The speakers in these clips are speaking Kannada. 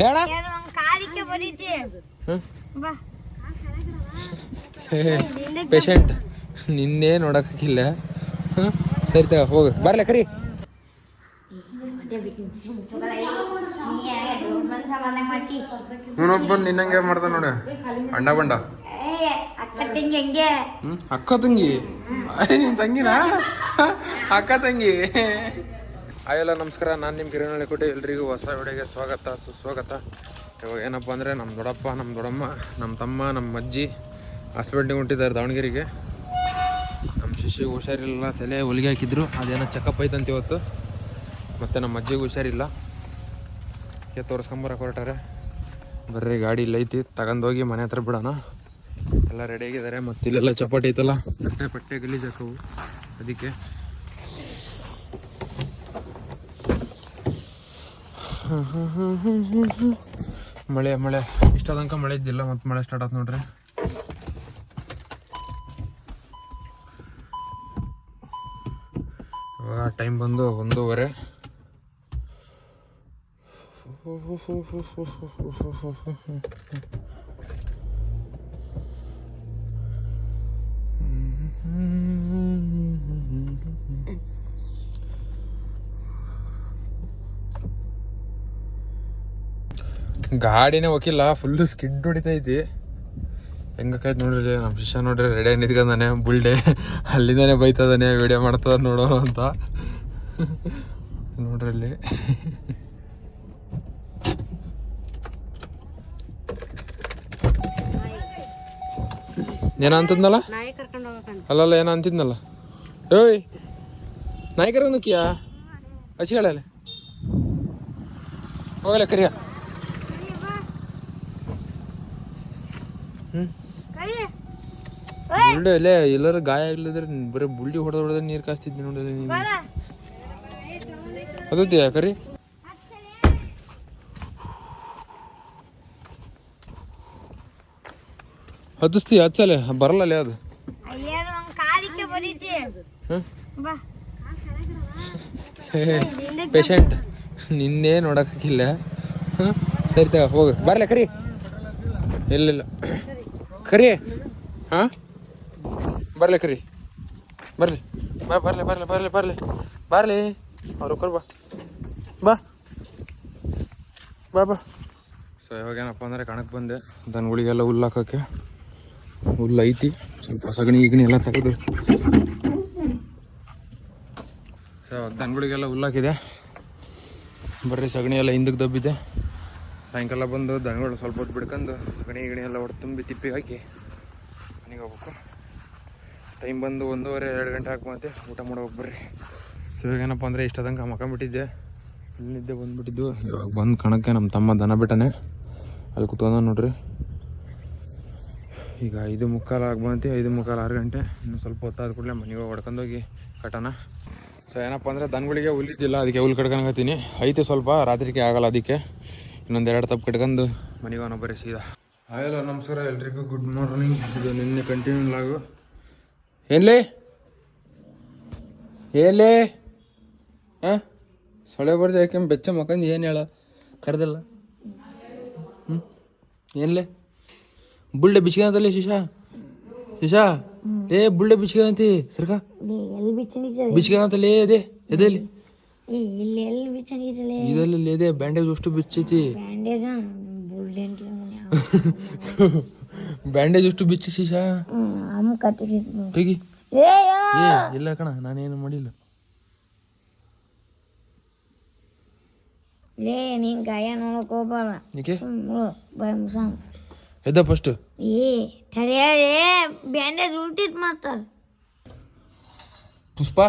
ಹೇಳ. ಪೇಷಂಟ್ ನಿನ್ನೆ ನೋಡಕ್ಕಿಲ್ಲ. ಸರಿ ತಗ ಹೋಗ. ಬರ್ಲ ಕರಿ. ಇವನೊಬ್ಬ ನಿನ್ನಂಗೆ ಮಾಡ್ದ ನೋಡ. ಅಣ್ಣ ಬಂಡ ಅಕ್ಕ ತಂಗಿ ಹಂಗೆ? ಹ್ಮ್ ಅಕ್ಕ ತಂಗಿ? ಅಯ್ಯ, ನಿನ್ ತಂಗಿನಾ? ಅಕ್ಕ ತಂಗಿ. ಅಯ್ಯಲ್ಲ ನಮಸ್ಕಾರ. ನಾನು ನಿಮ್ಮ ಕಿರಣಿ ಕೊಟ್ಟು ಎಲ್ರಿಗೂ ಹೊಸ ವಿಡಿಯೋಗೆ ಸ್ವಾಗತ, ಸುಸ್ವಾಗತ. ಇವಾಗ ಏನಪ್ಪ ಅಂದರೆ ನಮ್ಮ ದೊಡ್ಡಪ್ಪ ನಮ್ಮ ದೊಡ್ಡಮ್ಮ ನಮ್ಮ ತಮ್ಮ ನಮ್ಮ ಅಜ್ಜಿ ಹಾಸ್ಪಿಟ್ಲಿಗೆ ಹೊಂಟಿದ್ದಾರೆ ದಾವಣಗೆರೆಗೆ. ನಮ್ಮ ಶಿಷ್ಯಗೆ ಹುಷಾರಿಲ್ಲ, ತಲೆ ಹೊಲಿಗೆ ಹಾಕಿದ್ರು. ಅದೇನೋ ಚೆಕಪ್ ಐತಂತ ಇವತ್ತು. ಮತ್ತು ನಮ್ಮ ಅಜ್ಜಿಗೆ ಹುಷಾರಿಲ್ಲ. ಕೆ ತೋರಿಸ್ಕೊಂಬರಕ್ಕೆ ಹೊರಟಾರೆ ಬರ್ರಿ, ಗಾಡಿ ಇಲ್ಲ ಐತಿ. ತಗೊಂಡೋಗಿ ಮನೆ ಹತ್ರ ಬಿಡೋಣ. ಎಲ್ಲ ರೆಡಿ ಆಗಿದ್ದಾರೆ. ಮತ್ತು ಇಲ್ಲೆಲ್ಲ ಚಪಾಟಿ ಐತಲ್ಲ. ಬಟ್ಟೆ ಪಟ್ಟೆ ಗಲೀಜಾಕವು ಅದಕ್ಕೆ ಮಳೆ ಮಳೆ. ಇಷ್ಟ ತನಕ ಮಳೆ ಇದ್ದಿಲ್ಲ ಮತ್ತೆ ಮಳೆ ಸ್ಟಾರ್ಟ್ ಆಯ್ತು ನೋಡ್ರಿ. ಟೈಮ್ ಬಂದು ಒಂದೂವರೆ. ಗಾಡಿನೇ ಹೋಗಿಲ್ಲ ಫುಲ್ಲು ಸ್ಕಿಡ್ ಹೊಡಿತೈತಿ ಹೆಂಗಾಕೈತೆ ನೋಡ್ರಿ ನಮ್ಮ ಶಿಷ್ಯ ನೋಡ್ರಿ ರೆಡಿ ನಿಂತ್ಕೊಂಡಾನೆ ಬುಲ್ಡೆ ಅಲ್ಲಿಂದಾನೆ ಬೈತದಾನೆ ವಿಡಿಯೋ ಮಾಡ್ತದ ನೋಡೋ ಅಂತ. ನೋಡ್ರಿ ಅಲ್ಲಿ. ಏನೋ ಕರ್ಕೊಂಡು ಅಲ್ಲಲ್ಲ ಏನೋ ಅಂತಿದ್ನಲ್ಲ? ಏಯ್ ನಾಯಿ ಕರ್ಕೊಂಡಕ್ಕಿಯಾ ಹಚ್ಚಿ ಹೇಳಲ್ಲ ಹೋಗಲ್ಲ ಕರಿಯ ಹ್ಮ್ ಬುಲ್ಡೆ ಅಲ್ಲೇ ಎಲ್ಲರೂ ಗಾಯ ಆಗ್ಲಿದ್ರೆ ಬರೀ ಬುಲ್ಡಿ ಹೊಡೆದ ಹೊಡೆದ ನೀರು ಕಾಸ್ತಿದ್ದೆ ನೋಡಿದ್ರೆ ನೀನು. ಅದು ಯಾಕರಿ ಹತ್ತಿಸ್ತೀಯ ಹಚ್ಚಲೆ? ಬರಲ್ಲ ಅದು. ಪೇಷಂಟ್ ನಿನ್ನೆ ನೋಡಕ್ಕಿಲ್ಲ. ಸರಿ ತಗ ಹೋಗು. ಬರಲ್ಲ ಕರಿ. ಇಲ್ಲಿಲ್ಲ ಕರಿ. ಹಾಂ? ಬರಲಿ ಕರಿ. ಬರಲಿ. ಬಾ, ಬರಲಿ ಬರಲಿ ಬರಲಿ ಬರಲಿ. ಬರಲಿ. ಅವ್ರು ಬಾ. ಬಾ. ಬಾ ಬಾ. ಸೊ ಇವಾಗ ಏನಪ್ಪ ಅಂದರೆ ಕಣಕ್ಕೆ ಬಂದೆ. ದನಗಳಿಗೆಲ್ಲ ಹುಲ್ಲು ಹಾಕೋಕ್ಕೆ. ಹುಲ್ಲು ಐತಿ. ಸ್ವಲ್ಪ ಸಗಣಿ ಗಿಗಣಿ ಎಲ್ಲ ತೆಗೆದು. ಸೊ ದನಗಳಿಗೆಲ್ಲ ಹುಲ್ಲಾಕಿದೆ ಬರ್ರಿ, ಸಗಣಿ ಎಲ್ಲ ಹಿಂದಕ್ಕೆ ದಬ್ಬಿದೆ. ಸಾಯಂಕಾಲ ಬಂದು ದನಗಳು ಸ್ವಲ್ಪ ಹೊತ್ತು ಬಿಡ್ಕೊಂಡು ಸಗಣಿ ಗಿಣಿ ಎಲ್ಲ ಹೊಡೆದು ತುಂಬಿ ತಿಪ್ಪಿಗೆ ಹಾಕಿ ಮನೆಗೆ ಹೋಗ್ಬೇಕು. ಟೈಮ್ ಬಂದು ಒಂದೂವರೆ, ಎರಡು ಗಂಟೆ ಹಾಕ್ಬಂತೆ ಊಟ ಮಾಡೋಕೆ ಬರ್ರಿ. ಸೊ ಇವಾಗ ಏನಪ್ಪ ಅಂದರೆ ಇಷ್ಟದಂಗೆ ಮಕ್ಕಂಬಿಟ್ಟಿದ್ದೆ ಇಲ್ಲಿದ್ದೆ ಬಂದುಬಿಟ್ಟಿದ್ದು. ಇವಾಗ ಬಂದು ಕಣಕ್ಕೆ ನಮ್ಮ ತಮ್ಮ ದನ ಬಿಟ್ಟನೆ. ಅಲ್ಲಿ ಕುತ್ಕೊಂಡ ನೋಡ್ರಿ. ಈಗ ಐದು ಮುಕ್ಕಾಲು ಆಗ್ಬಂತಿ ಐದು ಮುಕ್ಕಾಲು ಆರು ಗಂಟೆ. ಇನ್ನು ಸ್ವಲ್ಪ ಹೊತ್ತಾದ ಕೂಡಲೇ ಮನೆಗೆ ಹೊಡ್ಕೊಂಡೋಗಿ ಕಟ್ಟೋಣ. ಸೊ ಏನಪ್ಪ ಅಂದರೆ ದನಗಳಿಗೆ ಹುಲ್ಲಿದ್ದಿಲ್ಲ. ಅದಕ್ಕೆ ಹುಲ್ಲು ಕಟ್ಕೊಂಡ್ತೀನಿ ಐತೆ ಸ್ವಲ್ಪ. ರಾತ್ರಿಗೆ ಆಗಲ್ಲ ಅದಕ್ಕೆ. ಇನ್ನೊಂದು ಎರಡು ತಪ್ಪು ಕಟ್ಕೊಂಡು ಮನೆಗೆ ಅವನ ಬರೀ ಸೀದಾ. ಹಲೋ ನಮಸ್ಕಾರ ಎಲ್ರಿಗೂ ಗುಡ್ ಮಾರ್ನಿಂಗ್ ಇದು ನಿನ್ನೆ ಕಂಟಿನ್ಯೂ ಲಾಗು ಏನ್ಲೇ? ಏನ್ಲೇ? ಹಾಂ ಸೊಳೆ ಬರ್ದು ಯಾಕೆ ಬೆಚ್ಚ ಮಕ್ಕಂದು ಏನು ಹೇಳ? ಕರೆದಲ್ಲ. ಹ್ಞೂ ಏನ್ಲೇ? ಬುಳ್ಳೆ ಬಿಚ್ಕೊಂತಲ್ಲ ಶಿಶಾ? ಶಿಶಾ? ಏ ಬುಳ್ಳೆ ಬಿಚ್ಕೊಂತಿ ಸರ್ಕಾ? ಬಿಚ್ಕೊಂತಲ್ಲಿ ಅದೇ ಎದೆಲ್ಲಿ ಏ ಇಲ್ಲಿ ಎಲ್ಲಿ ಬಿಚ್ಚಣಿತಲೆ ಇದರಲ್ಲಿ ಇದೆ. ಬ್ಯಾಂಡೇಜ್ ಅಷ್ಟು ಬಿಚ್ಚೈತಿ ಬ್ಯಾಂಡೇಜ ಬುಲ್ಡೆಂಟ್ ಬ್ಯಾಂಡೇಜ್ ಅಷ್ಟು ಬಿಚ್ಚಿ ಶಿಶಾ? ಅಮ್ಮ ಕಟ್ಟಿಸಿದ್ ತೆಗಿ. ಏ ಇಲ್ಲ ಕಣ ನಾನೇನು ಮಾಡಿಲ್ಲ. ಲೇ ನೀನ್ ಗಾಯ ನೋಡಕ್ ಸುಮ್ಮನೆ ಬಾಯ್ ಮುಸಾಮ್ ಎದ್ದ ಫಸ್ಟ್ ಏ ತಡೆಯಾರೆ ಬ್ಯಾಂಡೇಜ್ ಉಲ್ಟಿಟ್ ಮಾಡ್ತಾರ ಪುಷ್ಪ?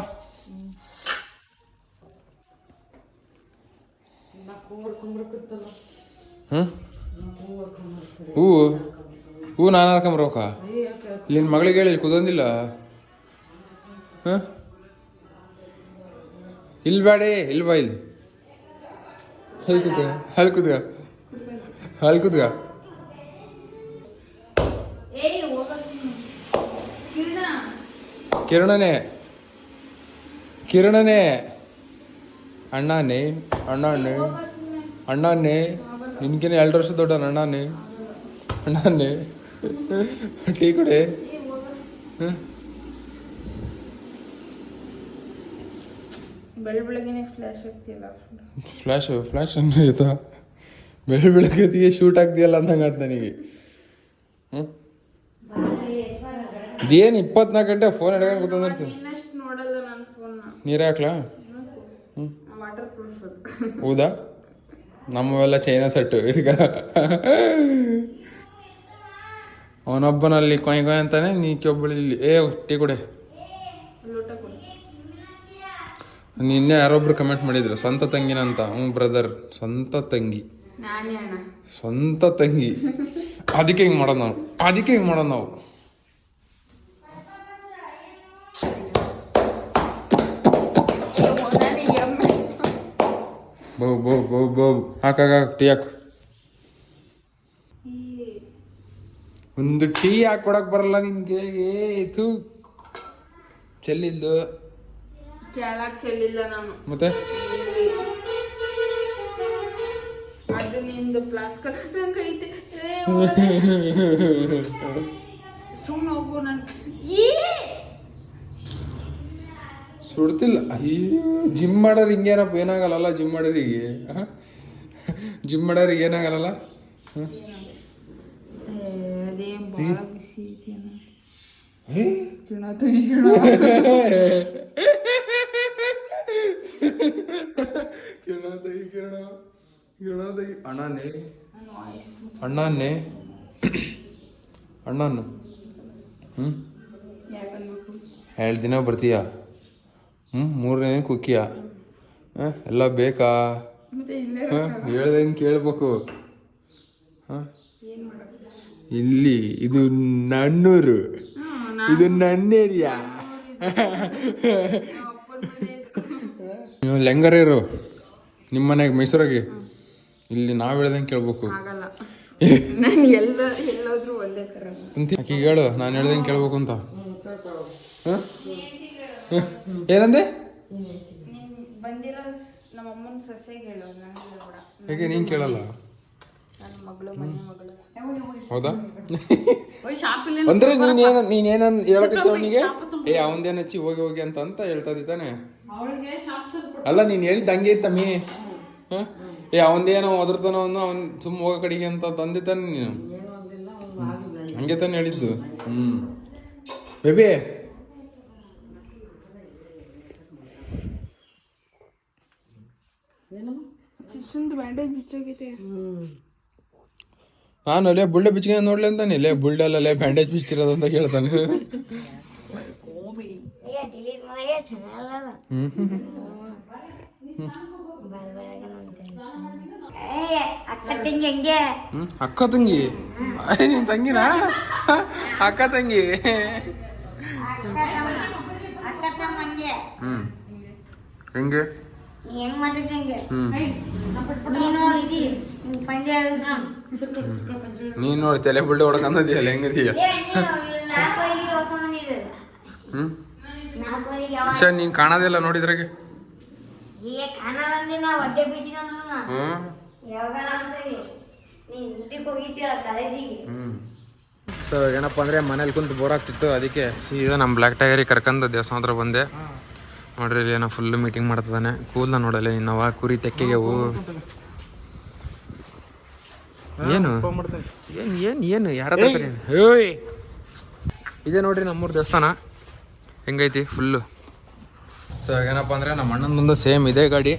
ಹ್ಮ್ ಹೂವು ಹೂವು ನಾನು ಇಲ್ಲಿ ನಿನ್ನ ಮಗಳಿಗೆ ಹೇಳಿ ಕುದೊಂದಿಲ್ಲ ಹಾಂ ಇಲ್ಲಿ ಬೇಡಿ ಇಲ್ಲಿ ಬಾ ಇಲ್ಲಿ. ಹಲ್ ಕುತ್ಗ ಹಲ್ ಕುತ್ಗ ಹಲ್ ಕುತ್ಗ ಕಿರಣನೇ. ಕಿರಣನೇ. ಅಣ್ಣನೇ. ಅಣ್ಣನೇ ಅಣ್ಣನೇ ನಿನ್ಗಿನ ಎರಡು ವರ್ಷ ದೊಡ್ಡ ಅಣ್ಣಾನೆ ಅಣ್ಣನೇ ಟೀ ಕುಡಿ. ಫ್ಲ್ಯಾಶ್ ಫ್ಲ್ಯಾಶ್ ಅಂದ್ರೆ ಆಯ್ತಾ? ಬೆಳೆ ಬೆಳಗ್ಗೆ ಶೂಟ್ ಆಗ್ತೀಯಲ್ಲ ಅಂದಂಗೆ ಆಯ್ತು ನನಗೆ. ಹ್ಞೂ ಏನು ಇಪ್ಪತ್ನಾಲ್ಕು ಗಂಟೆ ಫೋನ್ ಹಿಡ್ಕೊಂಡು ಕೂತ್ಕೊಂಡಿರ್ತೀನಿ ನೀರು ಹಾಕ್ಲಾ? ಹ್ಞೂ ವಾಟರ್ ಪ್ರೂಫ್ ಹೌದಾ? ನಮ್ಮವೆಲ್ಲ ಚೈನಾ ಸೆಟ್ಟು ಈಗ. ಅವನೊಬ್ಬನಲ್ಲಿ ಕೊಯ್ ಕೊಯ್ ಅಂತಾನೆ ನೀ ಕೆಬ್ಬಳಿ ಇಲ್ಲಿ. ಏ ಟೀ ಕೊಡೆ. ನಿನ್ನೆ ಯಾರೊಬ್ರು ಕಮೆಂಟ್ ಮಾಡಿದ್ರು ಸ್ವಂತ ತಂಗಿನ ಅಂತ. ಹ್ಞೂ ಬ್ರದರ್ ಸ್ವಂತ ತಂಗಿ. ಸ್ವಂತ ತಂಗಿ. ಅದಕ್ಕೆ ಹಿಂಗೆ ಮಾಡೋದು ನಾವು? ಅದಕ್ಕೆ ಹಿಂಗೆ ಮಾಡೋದು ನಾವು? ಬೌ ಬೌ ಬೌ ಬೋ ಹಾಕಾಗ ಟೀ ಹಾಕು. ಒಂದು ಟೀ ಹಾಕೊಡಕ್ ಬರಲ್ಲ ನಿನ್ಗೆ ಏತು ಚೆಲ್ಲಿದ್ದು ಕೇಳಕ್ ಚೆಲ್ಲಿಲ್ಲ ನಾನು. ಮತ್ತೆ. ಅದು ನಿಂದು ಪ್ಲಾಸ್ಕ್ ನಂಗೆ ಐತೆ. ಸುಮ್ಮನೆ ಹೋಗು ನಾನು ಈ ಸುಡ್ತಿಲ್ಲ ಅಯ್ಯೋ ಜಿಮ್ ಮಾಡೋರು ಹಿಂಗೇನಪ್ಪ ಏನಾಗಲ್ಲ ಜಿಮ್ ಮಾಡೋರಿಗೆ? ಜಿಮ್ ಮಾಡೋರಿಗೆ ಏನಾಗಲ್ಲ ಅಣ್ಣಾನೆ. ಅಣ್ಣಾನು. ಹ್ಮ್? ಕಿರಣ ತೆಗಿ, ಕಿರಣ. ಕಿರಣ ತೆಗಿ. ಅಣ್ಣನೇ ಹ್ಞೂ ಎರಡು ದಿನ ಬರ್ತೀಯ? ಹ್ಞೂ ಮೂರನೇ ಕುಕ್ಕಿಯ. ಹಾಂ ಎಲ್ಲ ಬೇಕಾ? ಹಾಂ ಹೇಳ್ದಂಗೆ ಕೇಳ್ಬೇಕು. ಹಾಂ ಇಲ್ಲಿ ಇದು ನನ್ನೂರು ಇದು ನನ್ನ ಏರಿಯಾ ಅಪ್ಪನ ಮನೆ ಇರು. ನೀವು ಲೆಂಗರೇರು ನಿಮ್ಮ ಮನೆಗೆ ಮೈಸೂರಾಗೆ. ಇಲ್ಲಿ ನಾವು ಹೇಳ್ದಂಗೆ ಕೇಳ್ಬೇಕು. ಆಕಿಗೆ ಹೇಳು ನಾನು ಹೇಳ್ದಂಗೆ ಕೇಳ್ಬೇಕು ಅಂತ. ಹಾಂ? ಏನಂದೆ? ನೀನ್ ಬಂದಿರೋ ನಮ್ಮ ಅಮ್ಮನ ಸೊಸೆಗೆ ಹೇಳು ನನಗೆ ಬೇಡ ಹೇಗೆ ನೀನು ಕೇಳಲ್ಲ? ನನ್ನ ಮಗಳು ಮನೆ ಮಗಳು. ಹೌದಾ? ಓಯ್ ಶಾಪಿಲ್ಲ ಅಂದ್ರೆ ನೀನೇನ ನೀನೇನನ್ ಹೇಳಕತ್ತಿ ಅವನಿಗೆ? ಏ ಅವಂದೇನು ಹಚ್ಚಿ ಹೋಗಿ ಹೋಗಿ ಅಂತ ಅಂತ ಹೇಳ್ತಾ ಇದ್ದಾನೆ ತಾನೆ. ಅವಳಿಗೆ ಶಾಪ್ ಅಲ್ಲ ನೀನ್ ಹೇಳಿದ್ದ ಹಂಗೆ ಇತ್ತಮ್ಮಿ ಮೀ ಏ ಅವಂದೇನೋ ಒದರ್ತಾನ ಅವನು ಅವ್ನ್ ಸುಮ್ಮ ಹೋಗೋ ಕಡೆಗೆ ಅಂತ ತಂದೆ ತಾನೆ ನೀನು. ಹಂಗೆ ತಾನೆ ಹೇಳಿದ್ದು. ಹ್ಮ್. ಬೇಬಿ ಬ್ಯಾಂಡೇಜ್ ಬಿಚ್ಚೋಗೈತೆ ನಾನು ಅಲ್ಲೇ ಬುಳ್ಳೆ ಬಿಚ್ಚಿಗೆ ನೋಡ್ಲಿ ಅಂತಾನೆ ಇಲ್ಲೇ ಬುಳ್ಳೆಲ್ಲ ಬ್ಯಾಂಡೇಜ್ ಬಿಚ್ಚಿರೋದು ಅಂತ ಕೇಳ್ತಾನೆ. ಅಕ್ಕ ತಂಗಿ. ನಿನ್ ತಂಗಿನಾ? ಅಕ್ಕ ತಂಗಿ. ಹಂಗೆ? ಹೆಂಗೆ ನೀನು ಇದಿ ಪಂದ್ಯ ನೀನ್ ನೋಡಿ ತಲೆ ಬಿಲ್ಡ್ ಹೆಂಗದೀಯ? ಇಲ್ಲಿ ನಾಲ್ಕು ಹ್ಮ್. ಸರ್ ನೀನ್ ಕಾಣೋದಿಲ್ಲ ನೋಡಿದ್ರಾಗೆ ಸರಿ ಸೊ ಏನಪ್ಪ ಅಂದ್ರೆ ಮನೇಲಿ ಕುಂತು ಬೋರ್ ಆಗ್ತಿತ್ತು ಅದಕ್ಕೆ ಸೀದಾ ನಮ್ಮ ಬ್ಲ್ಯಾಕ್ ಟೈಗರಿಗೆ ಕರ್ಕೊಂಡು ದೇವಸ್ಥಾನ ಹತ್ರ ಬಂದೆ. ನೋಡ್ರಿ ಇಲ್ಲಿ ಏನೋ ಫುಲ್ ಮೀಟಿಂಗ್ ಮಾಡ್ತಿದ್ದಾನೆ ಕೂದಲ ನೋಡಲ್ಲ ನಿನ್ನವ ಕುರಿ ತೆಕ್ಕೆಗೆ ಹೂ. ಏನು? ಏನ್ ಏನ್ ಏನು? ಯಾರ ಏಯ್! ಇದೆ ನೋಡ್ರಿ ನಮ್ಮೂರ್ ದೇವಸ್ಥಾನ. ಹೆಂಗೈತಿ? ಫುಲ್ಲು ಸೊ ಏನಪ್ಪ ಅಂದ್ರೆ ನಮ್ಮ ಮುಂದೆ ಸೇಮ್ ಇದೇ ಗಾಡಿ.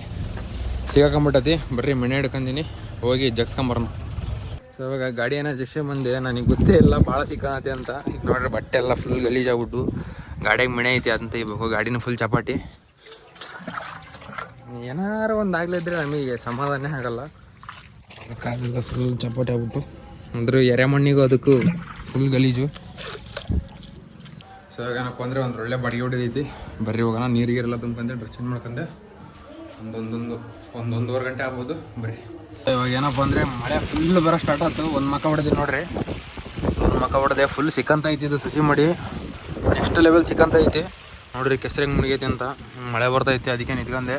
ಸಿಗಾಕೊಂಬಿಟ್ಟತಿ ಬರ್ರಿ ಮೆಣೆ ಹಿಡ್ಕೊಂಡೀನಿ ಹೋಗಿ ಜಗ್ಸ್ಕೊಂಬರೋಣ. ಸೊ ಇವಾಗ ಗಾಡಿ ಏನೋ ಜಕ್ಷೆ ಬಂದೆ ನನಗೆ ಗೊತ್ತೇ ಇಲ್ಲ ಭಾಳ ಸಿಕ್ಕಂತೆ ಅಂತ. ಈಗ ನೋಡ್ರಿ ಬಟ್ಟೆ ಎಲ್ಲ ಫುಲ್ ಗಲೀಜಾಗ್ಬಿಟ್ಟು ಗಾಡಿಯಾಗ ಮಣೆ ಐತಿ ಅಂತ ಇವಾಗ ಗಾಡಿನೂ ಫುಲ್ ಚಪಾಟಿ. ಏನಾರು ಒಂದು ಆಗ್ಲಿದ್ರೆ ನಮಗೆ ಸಮಾಧಾನ ಆಗಲ್ಲ. ಕಾಲೆಲ್ಲ ಫುಲ್ ಚಪಾಟಿ ಆಗ್ಬಿಟ್ಟು. ಅಂದ್ರೆ ಎರೆ ಮಣ್ಣಿಗೂ ಅದಕ್ಕೂ ಫುಲ್ ಗಲೀಜು. ಸೊ ಇವಾಗ ಏನಪ್ಪ ಅಂದರೆ ಒಂದು ಒಳ್ಳೆ ಬಡಿಗೆ ಹೊಡಿದೈತಿ. ಬರ್ರಿ ಹೋಗೋಣ ನೀರಿಗೆಲ್ಲ ತುಂಬ್ಕೊಂಡೆ ಡ್ರೆಸ್ ಚೇಂಜ್ ಮಾಡ್ಕೊಂಡೆ ಒಂದೊಂದೊಂದು ಒಂದೊಂದುವರೆ ಗಂಟೆ ಆಗ್ಬೋದು. ಬರ್ರಿ. ಇವಾಗ ಏನಪ್ಪ ಅಂದರೆ ಮಳೆ ಫುಲ್ ಬರೋ ಸ್ಟಾರ್ಟ್ ಆಯ್ತು. ಒಂದು ಮಕ್ಕ ಹೊಡೆದಿ ನೋಡ್ರಿ. ಒಂದು ಮಕ್ಕ ಹೊಡೆದೆ ಫುಲ್ ಸಿಕ್ಕಂತ ಐತಿ ಇದು ಸಸಿ ಮಾಡಿ. ನೆಕ್ಸ್ಟ್ ಲೆವೆಲ್ ಸಿಕ್ಕಂತ ಐತಿ. ನೋಡ್ರಿ ಕೆಸರಿಗೆ ಮುಳುಗೈತಿ ಅಂತ. ಮಳೆ ಬರ್ತೈತಿ ಅದಕ್ಕೆ ನಿತ್ಕೊಂಡೆ.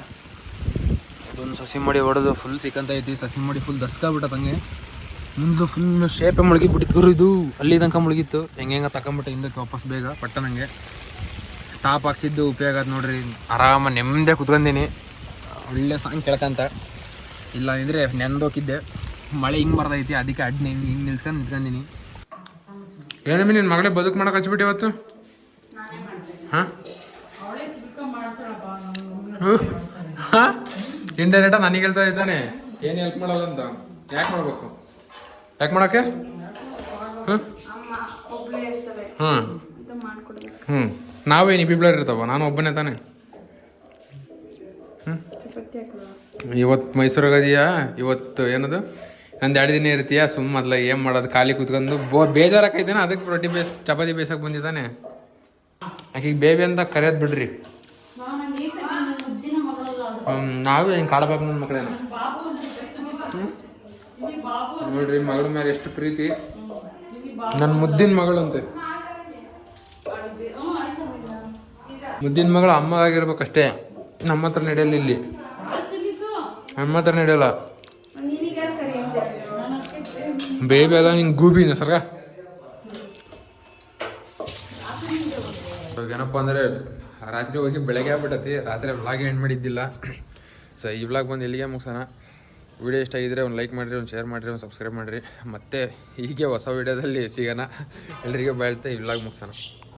ಅದೊಂದು ಸಸಿ ಮಡಿ ಹೊಡೆದು ಫುಲ್ ಸಿಕ್ಕಂತ ಐತಿ. ಸಸಿ ಮಡಿ ಫುಲ್ ದಸ್ಕಾಬಿಟ್ಟ ತಂಗೆ ಮುಂದೆ ಫುಲ್ ಶೇಪೆ ಮುಳುಗಿ ಬಿಟ್ಟಿತ್ತು ಇದು. ಅಲ್ಲಿ ತನಕ ಮುಳುಗಿತ್ತು. ಹೆಂಗೆ ಹೆಂಗೆ ತಗೊಂಬಿಟ್ಟೆ ಹಿಂದಕ್ಕೆ ವಾಪಸ್ ಬೇಗ ಪಟ್ಟ ನನಗೆ ಟಾಪ್ ಹಾಕ್ಸಿದ್ದು ಉಪಯೋಗ ಆಯ್ತು ನೋಡ್ರಿ. ಆರಾಮ ನೆಮ್ಮದೇ ಕುತ್ಕೊಂಡೀನಿ. ಒಳ್ಳೆ ಸಾಂಗ್ ಕೇಳ್ಕಂತ. ಇಲ್ಲ ಅಂದರೆ ನೆಂದೋಗಿದ್ದೆ ಮಳೆ ಹಿಂಗೆ ಬರ್ತೈತಿ ಅದಕ್ಕೆ ಅಡ್ಡಿ ಹಿಂಗೆ ಹಿಂಗೆ ನಿಲ್ಸ್ಕೊಂಡು ನಿಂತ್ಕೊಂಡಿನಿ. ಏನಮ್ಮಿ ನಿನ್ನ ಮಗಳೇ ಬದುಕು ಮಾಡೋಕೆ ಹಚ್ಬಿಟ್ಟು ಇವತ್ತು ಹಾಂ? ಹಾಂ? ಇಂಡೈರೆಕ್ಟ ನನಗೆ ಹೇಳ್ತಾ ಇದ್ದಾನೆ. ಏನು ಹೆಲ್ಪ್ ಮಾಡೋದಂತ? ಯಾಕೆ ಮಾಡ್ಬೇಕು? ಯಾಕೆ ಮಾಡಕ್ಕೆ? ಹ್ಮ್ ಅಮ್ಮ ಒಬ್ಳೇ ಇರ್ತಾರೆ. ಹ್ಞೂ ಅಂತ ನಾವೇನು ಇಬ್ಬಿಬ್ಳರ್ ಇರ್ತಾವ ನಾನು ಒಬ್ಬನೇ ತಾನೆ. ಹ್ಞೂ ಇವತ್ತು ಮೈಸೂರಾಗ ಅದೀಯಾ? ಇವತ್ತು ಏನದು? ನಂದು ಎರಡು ದಿನ ಇರ್ತೀಯಾ? ಸುಮ್ಮ ಮೊದ್ಲ ಏನು ಮಾಡೋದು? ಖಾಲಿ ಕೂತ್ಕೊಂಡು ಬೋ ಬೇಜಾರಾಕೈತೇನೆ ಅದಕ್ಕೆ ರೊಟ್ಟಿ ಬೇಸ್ ಚಪಾತಿ ಬೇಸಕ್ಕೆ ಬಂದಿದ್ದಾನೆ. ಆಕೆಗೆ ಬೇಬಿ ಅಂತ ಕರೆಯೋದು ಬಿಡ್ರಿ. ನಾವೇ ಹಿಂಗೆ ಕಾಡಬೇಕು ನನ್ನ ಮಕ್ಕಳೇನ ನೋಡ್ರಿ ಮಗಳ ಮೇಲೆ ಎಷ್ಟು ಪ್ರೀತಿ. ನನ್ನ ಮುದ್ದಿನ ಮಗಳು ಅಂತೆ ಮುದ್ದಿನ ಮಗಳು ಅಮ್ಮಗಾಗಿರ್ಬೇಕಷ್ಟೇ. ನಮ್ಮ ಹತ್ರ ನಡೆಯಲ್ಲ ಇಲ್ಲಿ. ನಮ್ಮ ಹತ್ರ ನಡೆಯಲ್ಲ. ಬೇಬಿ ಅಲ್ಲ ನಿಂಗೆ ಗೂಬಿನ ಸರ್ಗ. ಇವಾಗ ಏನಪ್ಪ ಅಂದರೆ ರಾತ್ರಿ ಹೋಗಿ ಬೆಳಗ್ಗೆ ಆಗ್ಬಿಟ್ಟತಿ. ರಾತ್ರಿ ವ್ಲಾಗ್ ಎಂಡ್ ಮಾಡಿದ್ದಿಲ್ಲ. ಸೊ ಈ ವ್ಲಾಗ್ ಬಂದು ಎಲ್ಲಿಗೆ ಮುಗಿಸೋಣ. ವಿಡಿಯೋ ಇಷ್ಟ ಆಗಿದ್ರೆ ಒಂದು ಲೈಕ್ ಮಾಡಿರಿ, ಒಂದು ಶೇರ್ ಮಾಡಿರಿ, ಒಂದು ಸಬ್ಸ್ಕ್ರೈಬ್ ಮಾಡಿರಿ. ಮತ್ತೆ ಹೀಗೆ ಹೊಸ ವೀಡಿಯೋದಲ್ಲಿ ಸಿಗೋಣ. ಎಲ್ಲರಿಗೂ ಬೆಳ್ತಾ ಈ ವ್ಲಾಗ್ ಮುಗಿಸೋಣ.